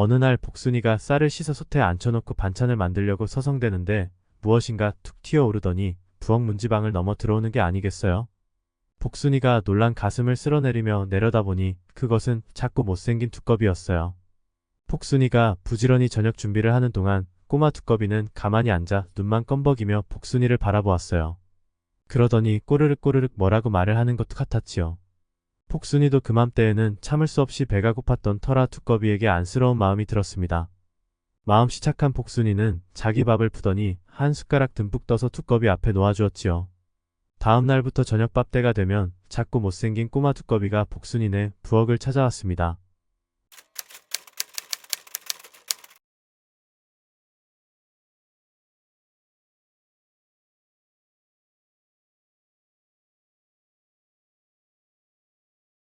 어느 날 복순이가 쌀을 씻어 솥에 앉혀놓고 반찬을 만들려고 서성대는데 무엇인가 툭 튀어오르더니 부엌 문지방을 넘어 들어오는 게 아니겠어요? 복순이가 놀란 가슴을 쓸어내리며 내려다보니 그것은 작고 못생긴 두꺼비였어요. 복순이가 부지런히 저녁 준비를 하는 동안 꼬마 두꺼비는 가만히 앉아 눈만 껌벅이며 복순이를 바라보았어요. 그러더니 꼬르륵 꼬르륵 뭐라고 말을 하는 것 같았지요. 복순이도 그맘때에는 참을 수 없이 배가 고팠던 터라 두꺼비에게 안쓰러운 마음이 들었습니다. 마음씨 착한 복순이는 자기 밥을 푸더니 한 숟가락 듬뿍 떠서 두꺼비 앞에 놓아주었지요. 다음 날부터 저녁밥 때가 되면 작고 못생긴 꼬마 두꺼비가 복순이네 부엌을 찾아왔습니다.